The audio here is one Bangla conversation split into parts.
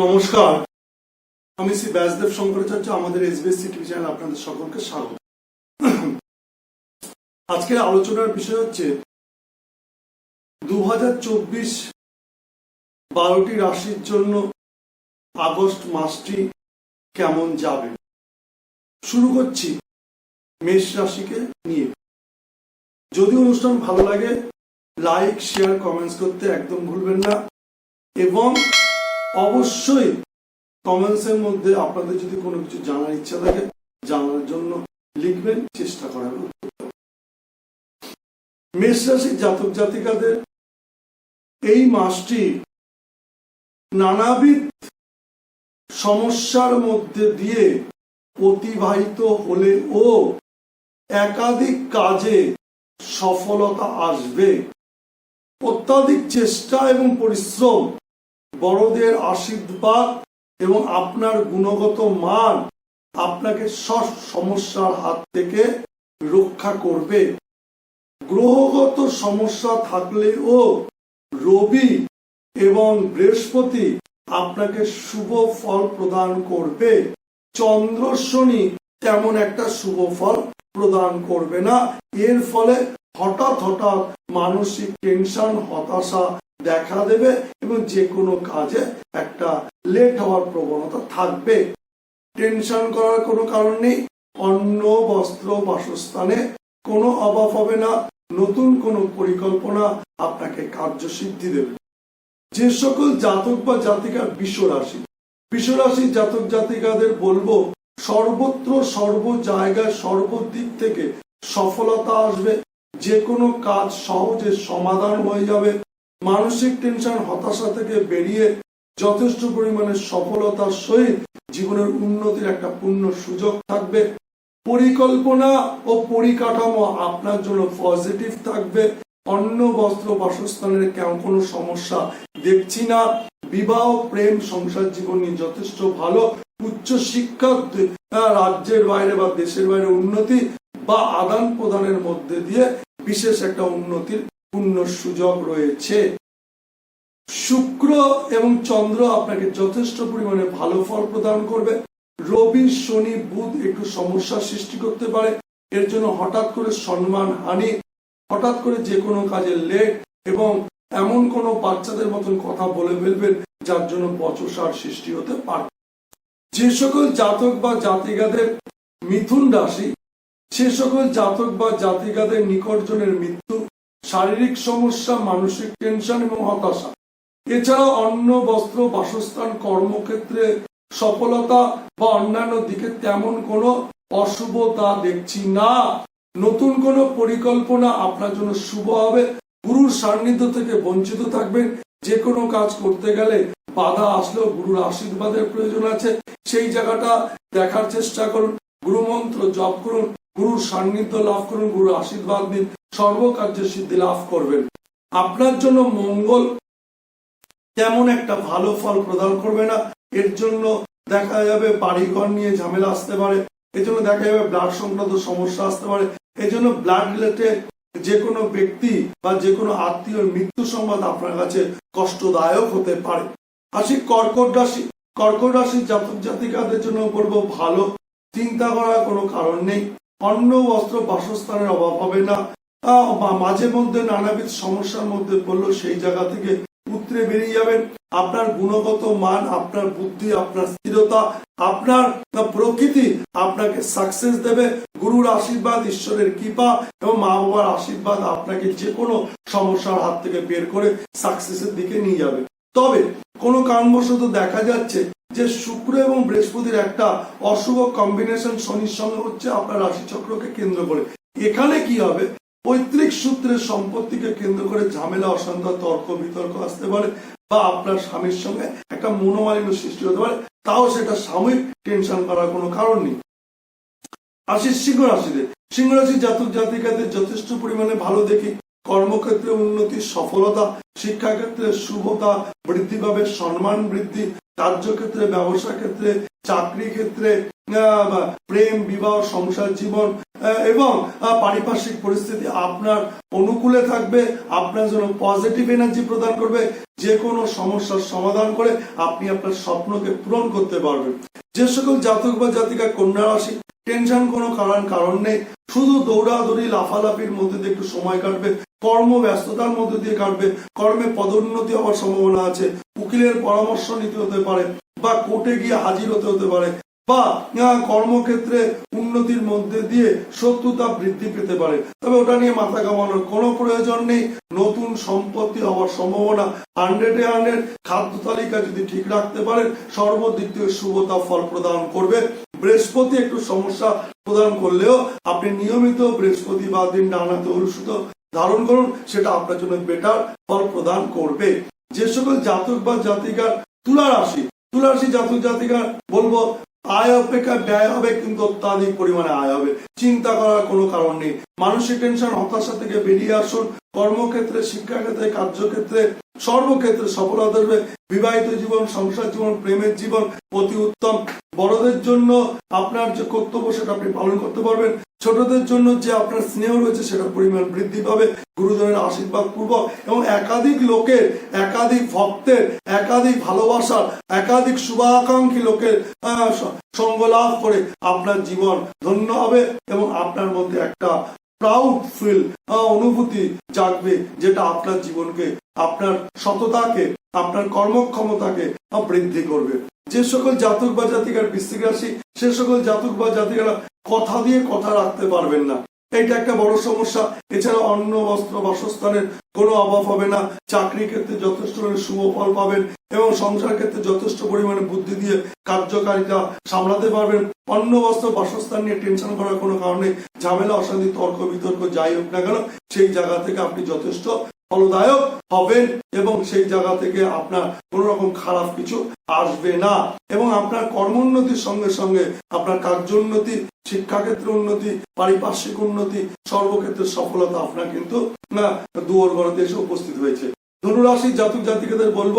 নমস্কার। আমি শ্রী ব্যাসদেব শঙ্করাচার্য, আমাদের এসবিএসসি টিভি চ্যানেল আপনাদের সকলকে স্বাগত। আজকের আলোচনার বিষয় হচ্ছে দু হাজার চব্বিশ বারোটি রাশির জন্য আগস্ট মাসটি কেমন যাবে? শুরু করছি মেষ রাশিকে নিয়ে। যদি অনুষ্ঠান ভালো লাগে লাইক শেয়ার কমেন্টস করতে একদম ভুলবেন না। এবং অবশ্যই কমেন্টসের মধ্যে আপনাদের যদি কোনো কিছু জানার ইচ্ছা থাকে, জানার জন্য লিখবেন, চেষ্টা করার মেষ রাশির জাতক জাতিকাদের, এই মাসটি নানাবিধ সমস্যার মধ্যে দিয়ে অতিবাহিত হলেও একাধিক কাজে সফলতা আসবে। অত্যাধিক চেষ্টা এবং পরিশ্রম বড়দের আশীর্বাদ এবং আপনার গুণগত মান আপনাকে সব সমস্যার হাত থেকে রক্ষা করবে। গ্রহগত সমস্যা থাকলেও রবি এবং বৃহস্পতি আপনাকে শুভ ফল প্রদান করবে। চন্দ্র শনি তেমন একটা শুভ ফল প্রদান করবে না। এর ফলে হঠাৎ হঠাৎ মানসিক টেনশন, হতাশা দেখা দেবে এবং যে কোনো কাজে একটা লেট হওয়ার প্রবণতা থাকবে। টেনশন করার কোনো কারণ নেই। অন্ন, বস্ত্র, বাসস্থানে কোনো অভাব হবে না। নতুন কোনো পরিকল্পনা আপনাকে কার্যসিদ্ধি দেবে। যে সকল জাতক বা জাতিকার বিশ্ব রাশি বিশ্ব রাশির জাতক জাতিকাদের বলব, সর্বত্র সর্ব জায়গায় সর্বদিক থেকে সফলতা আসবে। যে কোনো কাজ সহজে সমাধান হয়ে যাবে। মানসিক টেনশন হতাশা থেকে বেরিয়ে যথেষ্ট পরিমাণে সফলতার সহিত জীবনের উন্নতির একটা পূর্ণ সুযোগ থাকবে। পরিকল্পনা ও পরিকাঠামো আপনার জন্য পজিটিভ থাকবে। অন্য বস্ত্র, বাসস্থানের কেমন কোনো সমস্যা দেখছি না। বিবাহ, প্রেম, সংসার জীবন নিয়ে যথেষ্ট ভালো। উচ্চ শিক্ষা রাজ্যের বাইরে বা দেশের বাইরে উন্নতি বা আদান প্রদানের মধ্যে দিয়ে বিশেষ একটা উন্নতির পূর্ণ সুযোগ রয়েছে। শুক্র এবং চন্দ্র আপনাকে যথেষ্ট পরিমাণে ভালো ফল প্রদান করবে। রবি, শনি, বুধ একটু সমস্যার সৃষ্টি করতে পারে। এর জন্য হঠাৎ করে সম্মান, হানি, হঠাৎ করে যে কোনো কাজে লেট এবং এমন কোনো বাচ্চাদের মতন কথা বলে ফেলবেন, যার জন্য বচসার সৃষ্টি হতে পারে। যে সকল জাতক বা জাতিকাদের মিথুন রাশি, সে সকল জাতক বা জাতিকাদের নিকটজনের মৃত্যু শারীরিক সমস্যা, মানসিক টেনশন এবং হতাশা। এছাড়া অন্ন, বস্ত্র, বাসস্থান, কর্মক্ষেত্রে সফলতা বা অন্যান্য দিকে তেমন কোনো অশুভতা দেখছি না। নতুন কোনো পরিকল্পনা আপনার জন্য শুভ হবে। গুরুর সান্নিধ্য থেকে বঞ্চিত থাকবেন। যে কোনো কাজ করতে গেলে বাধা আসলেও গুরুর আশীর্বাদের প্রয়োজন আছে। সেই জায়গাটা দেখার চেষ্টা করুন। গুরুমন্ত্র জপ করুন। গুরুর সান্নিধ্য লাভ করুন গুরু আশীর্বাদ দিন সর্বকার্যে সিদ্ধি লাভ করবেন। আপনার জন্য মঙ্গল তেমন একটা ভালো ফল প্রদান করবে না। এর জন্য দেখা যাবে বাড়িঘর নিয়ে ঝামেলা আসতে পারে, এর জন্য দেখা যাবে ব্লাড সংক্রান্ত সমস্যা আসতে পারে এই জন্য ব্লাড রিলেটেড যে কোনো ব্যক্তি বা যে কোনো আত্মীয় মৃত্যু সংবাদ আপনার কাছে কষ্টদায়ক হতে পারে। আসি, কর্কট রাশি, কর্কট রাশির জাতক জাতিকাদের জন্য বলব ভালো, চিন্তা করার কোনো কারণ নেই। অন্ন বস্ত্র, বাসস্থানের অভাব হবে না। মাঝে মধ্যে নানাবিধ সমস্যার মধ্যে পড়ল সেই জায়গা থেকে উতরে বেরিয়ে যাবেন। আপনার গুণগত মান, আপনার বুদ্ধি, আপনার স্থিরতা, আপনার প্রকৃতি আপনাকে সাকসেস দেবে। গুরুর আশীর্বাদ, ঈশ্বরের কৃপা এবং মা বাবার আশীর্বাদ আপনাকে যে কোনো সমস্যার হাত থেকে বের করে সাকসেসের দিকে নিয়ে যাবে। তবে কোনো কারণবশত দেখা যাচ্ছে যে শুক্র এবং বৃহস্পতির একটা অশুভ কম্বিনেশন শনির সঙ্গে হচ্ছে আপনার রাশিচক্রকে কেন্দ্র করে। এখানে কি হবে? পৈতৃক সূত্রের সম্পত্তিকে কেন্দ্র করে ঝামেলা, অশান্ত, তর্ক, বিতর্ক আসতে পারে বা আপনার স্বামীর সঙ্গে একটা মনোমালিন্য সৃষ্টি হতে পারে। তাও সেটা সাময়িক টেনশন করার কোনো কারণ নেই। আসি সিংহ রাশিতে। সিংহ রাশির জাতক জাতিকাদের যথেষ্ট পরিমাণে ভালো দেখি কর্মক্ষেত্রে উন্নতি, সফলতা, শিক্ষাক্ষেত্রে শুভতা, বৃদ্ধি পাবে, সম্মান বৃদ্ধি কার্যক্ষেত্রে ব্যবসা ক্ষেত্রে চাকরি ক্ষেত্রে প্রেম, বিবাহ, সংসার জীবন এবং পারিপার্শ্বিক পরিস্থিতি আপনার অনুকূলে থাকবে, আপনার জন্য পজিটিভ এনার্জি প্রদান করবে যে কোনো সমস্যার সমাধান করে আপনি আপনার স্বপ্নকে পূরণ করতে পারবেন। যে সকল জাতক বা জাতিকা কন্যা রাশি টেনশন কোনো কারণ কারণ নেই। শুধু দৌড়াদৌড়ি, লাফালাফির মধ্যে দিয়ে একটু সময় কাটবে কর্ম ব্যস্ততার মধ্যে দিয়ে কাটবে, কর্মে পদোন্নতি হওয়ার সম্ভাবনা আছে, উকিলের পরামর্শ নিতে হতে পারে, বা কোর্টে গিয়ে হাজির হতে হতে পারে। বা কর্মক্ষেত্রে উন্নতির মধ্যে দিয়ে শত্রুতা বৃদ্ধি পেতে পারে। তবে ওটা নিয়ে মাথা কামানোর কোনো প্রয়োজন নেই। নতুন সম্পত্তি হওয়ার সম্ভাবনা হান্ড্রেডে হান্ড্রেড খাদ্য তালিকা যদি ঠিক রাখতে পারেন সর্বদিক থেকে শুভতা ফল প্রদান করবে। বৃহস্পতি একটু সমস্যা প্রদান করলেও আপনি নিয়মিত বৃহস্পতিবার দিন ডানাতে অনুষ্ঠিত ধারণ করুন, সেটা আপনার জন্য বেটার ফল প্রদান করবে। যে সকল জাতক বা জাতিকার তুলা রাশি তুলা রাশি জাতক জাতিকার বলব আয় অপেক্ষা ব্যয় হবে কিন্তু অত্যাধিক পরিমাণে আয় হবে চিন্তা করার কোনো কারণ নেই। মানসিক টেনশন, হতাশা থেকে বেরিয়ে আসুন। কর্মক্ষেত্রে, শিক্ষাক্ষেত্রে, কার্যক্ষেত্রে সর্বক্ষেত্রে সফলতা আসবে। বিবাহিত জীবন, সংসার জীবন, প্রেমের জীবন অতি উত্তম। বড়দের জন্য আপনার যে কর্তব্য, সেটা আপনি পালন করতে পারবেন। ছোটদের জন্য যে আপনার স্নেহ রয়েছে সেটার পরিমাণ বৃদ্ধি পাবে, গুরুজনের আশীর্বাদ পূর্বক এবং একাধিক লোকের, একাধিক ভক্তের, একাধিক ভালোবাসার, একাধিক শুভাকাঙ্ক্ষী লোকের সঙ্গ লাভ করে আপনার জীবন ধন্য হবে এবং আপনার মধ্যে একটা প্রাউড ফিল অনুভূতি জাগবে যেটা আপনার জীবনকে, আপনার সততাকে, আপনার কর্মক্ষমতাকে বৃদ্ধি করবে। যে সকল জাতক বা জাতিকার বৃশ্চিক রাশি, সে সকল জাতক বা জাতিকারা কথা দিয়ে কথা রাখতে পারবেন না। এটা একটা বড় সমস্যা। এছাড়া অন্ন, বস্ত্র, বাসস্থানের কোনো অভাব হবে না। চাকরি ক্ষেত্রে যথেষ্ট শুভ ফল পাবেন এবং সংসার ক্ষেত্রে যথেষ্ট পরিমাণে বুদ্ধি দিয়ে কার্যকারিতা সামলাতে পারবেন। অন্ন, বস্ত্র, বাসস্থান নিয়ে টেনশন করার কোনো কারণে ঝামেলা, অশান্তি, তর্ক, বিতর্ক, যাই হোক না কেন, সেই জায়গা থেকে আপনি যথেষ্ট ফলদায়ক হবেন এবং সেই জায়গা থেকে আপনার কোনো রকম খারাপ কিছু আসবে না। এবং আপনার কর্মোন্নতির সঙ্গে সঙ্গে আপনার কার্যোন্নতি শিক্ষাক্ষেত্রে উন্নতি, পারিপার্শ্বিক উন্নতি, সর্বক্ষেত্রে সফলতা আপনার কিন্তু দুয়ার ঘরতে এসে উপস্থিত হয়েছে। ধনুরাশি জাতক জাতিকাদের বলব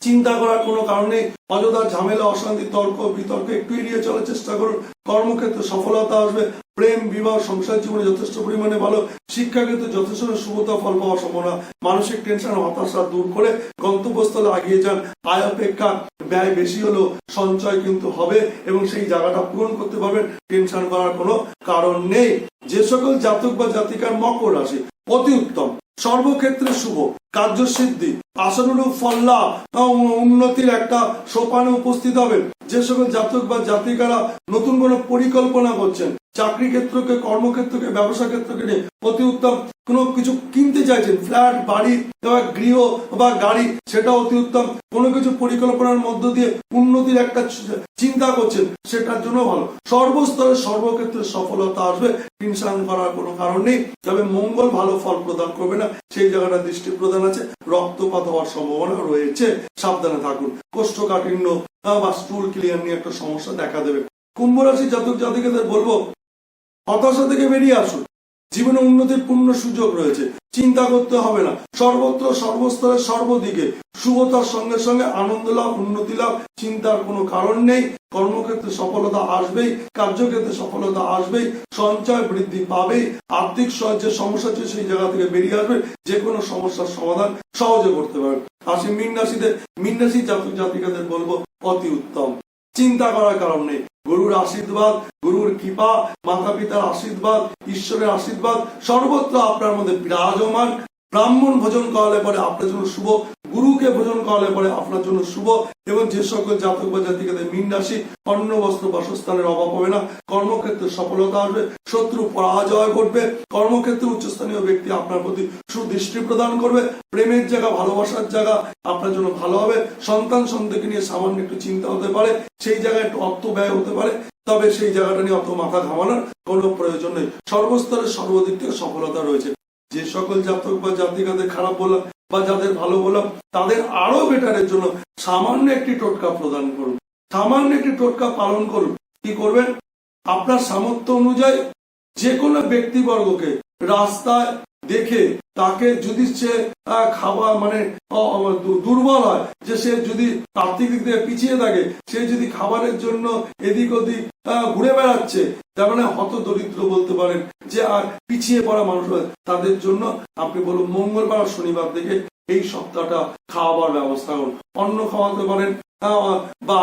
চিন্তা করার কোনো কারণে অযথা ঝামেলা, অশান্তি, তর্ক, বিতর্ক একটু এড়িয়ে চলার চেষ্টা করুন। কর্মক্ষেত্রে সফলতা আসবে। প্রেম, বিবাহ, সংসার জীবনে যথেষ্ট পরিমাণে ভালো। শিক্ষাক্ষেত্রে যথেষ্ট শুভতা, ফল পাওয়ার সম্ভাবনা। মানসিক টেনশন হতাশা দূর করে গন্তব্যস্থলে আগিয়ে যান। আয়, অপেক্ষা, ব্যয় বেশি হলেও সঞ্চয় কিন্তু হবে এবং সেই জায়গাটা পূরণ করতে পারবেন। টেনশন করার কোনো কারণ নেই। যে সকল জাতক বা জাতিকার মকর রাশি, অতি উত্তম। সর্বক্ষেত্রে শুভ। কার্যসিদ্ধি আশানুরূপ ফল লাভ আহ, উন্নতির একটা সোপানে উপস্থিত হবেন। যে সকল জাতক বা জাতিকারা নতুন কোনো পরিকল্পনা করছেন চাকরি ক্ষেত্রকে কর্মক্ষেত্রকে ব্যবসা ক্ষেত্রকে নিয়ে অতি উত্তম কোনো কিছু কিনতে চাইছেন ফ্ল্যাট বাড়ি বা গৃহ বা গাড়ি সেটা অতি উত্তম। কোনো কিছু পরিকল্পনার মধ্য দিয়ে উন্নতির একটা চিন্তা করছেন সেটার জন্য ভালো। সর্বস্তরে সর্বক্ষেত্রে সফলতা আসবে টেনশন করার কোনো কারণ নেই। তবে মঙ্গল ভালো ফল প্রদান করবে না সেই জায়গাটা দৃষ্টি প্রদান আছে। রক্তপাত হওয়ার সম্ভাবনা রয়েছে। সাবধানে থাকুন। কোষ্ঠকাঠিন্য বা স্টুল ক্লিয়ার নিয়ে একটা সমস্যা দেখা দেবে। কুম্ভ রাশি জাতক জাতিকাদের বলব, হতাশা থেকে বেরিয়ে আসুন। জীবনে উন্নতির পূর্ণ সুযোগ রয়েছে। চিন্তা করতে হবে না। সর্বত্র সর্বস্তরে সর্বদিকে শুভতার সঙ্গে সঙ্গে আনন্দ লাভ, উন্নতি লাভ, চিন্তার কোনো কারণ নেই। কর্মক্ষেত্রে সফলতা আসবেই, কার্যক্ষেত্রে সফলতা আসবেই, সঞ্চয় বৃদ্ধি পাবেই। আর্থিক যে সমস্যা আছে সেই জায়গা থেকে বেরিয়ে আসবে। যে কোনো সমস্যার সমাধান সহজে করতে পারবে। আসি মিন রাশিদের, মিন রাশি জাতক জাতিকাদের বলব, অতি উত্তম। চিন্তা করার কারণ নেই। গুরুর আশীর্বাদ গুরুর কৃপা মাতা পিতার আশীর্বাদ ঈশ্বরের আশীর্বাদ সর্বত্র আপনার মধ্যে বিরাজমান। ব্রাহ্মণ ভোজন করালে পরে আপনার জন্য শুভ, গুরুকে ভোজন করালে পরে আপনার জন্য শুভ, এবং যে সকল জাতক বা জাতিকাদের মিন রাশি, অন্ন, বস্ত্র, বাসস্থানের অভাব হবে না। কর্মক্ষেত্রে সফলতা আসবে, শত্রু পরাজয় ঘটবে। কর্মক্ষেত্রে উচ্চস্থানীয় ব্যক্তি আপনার প্রতি সুদৃষ্টি প্রদান করবে। প্রেমের জায়গা, ভালোবাসার জায়গা আপনার জন্য ভালো হবে। সন্তান সন্তানকে নিয়ে সামান্য একটু চিন্তা হতে পারে, সেই জায়গায় একটু অর্থ ব্যয় হতে পারে, তবে সেই জায়গাটা নিয়ে অত মাথা ঘামানোর কোনো প্রয়োজন নেই। সর্বস্তরে সর্বদিক থেকে সফলতা রয়েছে। যে সকল জাতক বা জাতিকাদের খারাপ বললাম বা যাদের ভালো বললাম, তাদের আরও বেটারের জন্য সামান্য একটি টোটকা প্রদান করুন। সামান্য একটি টোটকা পালন করুন। কি করবেন? আপনার সামর্থ্য অনুযায়ী যে কোনো ব্যক্তিবর্গকে রাস্তায় দেখে তাকে যদি সে খাবার মানে দুর্বল হয়, যে সে যদি আর্থিক দিক থেকে পিছিয়ে থাকে, সে যদি খাবারের জন্য এদিক ওদিক ঘুরে বেড়াচ্ছে, তার মানে হত দরিদ্র বলতে পারেন, যে আর পিছিয়ে পড়া মানুষ তাদের জন্য আপনি বলুন মঙ্গলবার শনিবার থেকে এই সপ্তাহটা খাওয়াবার ব্যবস্থা করুন। অন্ন খাওয়াতে পারেন বা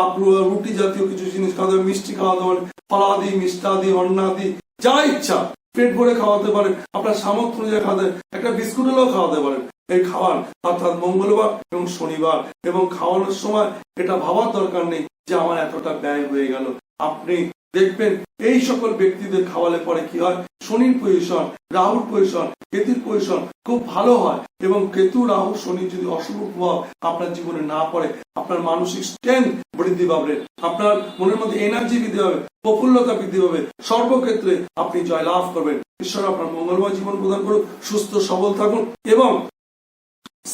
রুটি জাতীয় কিছু জিনিস খাওয়াতে মিষ্টি খাওয়াতে পারেন ফলাদি মিষ্টাদি, অন্নাদি, যা ইচ্ছা। পেট ভরে খাওয়াতে পারেন, আপনার সামর্থ্য অনুযায়ী খাওয়াতে একটা বিস্কুট হলেও খাওয়াতে পারেন। এই খাওয়ান অর্থাৎ মঙ্গলবার এবং শনিবার এবং খাওয়ানোর সময় এটা ভাবার দরকার নেই যে আমার এতটা ব্যয় হয়ে গেল। আপনি দেখবেন এই সকল ব্যক্তিদের খাওয়ালে পরে কি হয়? শনির পজিশন রাহুর পজিশন কেতুর পজিশন খুব ভালো হয়। এবং কেতু, রাহু, শনি যদি অশুভ প্রভাব আপনার জীবনে না পড়ে, আপনার মানসিক স্ট্রেংথ বৃদ্ধি পাবে, আপনার মনের মধ্যে এনার্জি বৃদ্ধি পাবে, প্রফুল্লতা বৃদ্ধি পাবে, সর্বক্ষেত্রে আপনি জয়লাভ করবেন। ঈশ্বর আপনার মঙ্গলময় জীবন প্রদান করুন সুস্থ, সবল থাকুন এবং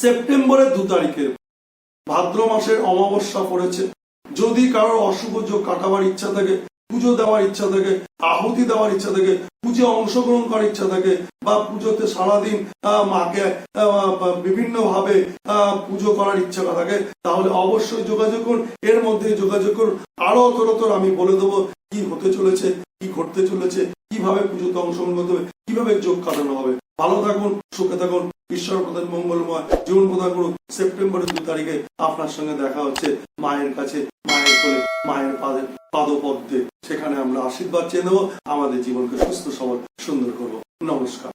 সেপ্টেম্বরের দু তারিখে ভাদ্র মাসের অমাবস্যা পড়েছে। যদি কারোর অশুভ যোগ কাটাবার ইচ্ছা থাকে পুজো দেওয়ার ইচ্ছা থাকে, আহুতি দেওয়ার ইচ্ছা থাকে পুজো অংশগ্রহণ করার ইচ্ছা থাকে, বা পুজোতে সারাদিন মাকে বিভিন্ন ভাবে পুজো করার ইচ্ছা থাকে, তাহলে অবশ্যই যোগাযোগ করুন। এর মধ্যে যোগাযোগ করুন। আরও অতরতর আমি বলে দেবো কি হতে চলেছে, কি ঘটতে চলেছে, কীভাবে পুজোতে অংশগ্রহণ করতে হবে, কীভাবে যোগ কাটানো হবে। ভালো থাকুন, সুখে থাকুন, ঈশ্বর প্রধান মঙ্গলময়, জীবন প্রধান করুন সেপ্টেম্বরের দু তারিখে আপনার সঙ্গে দেখা হচ্ছে মায়ের কাছে, মায়ের কোলে, মায়ের পাদে, পাদপদ্মে। সেখানে আমরা আশীর্বাদ চেয়ে নেব, আমাদের জীবনকে সুস্থ, সবল, সুন্দর করব। নমস্কার।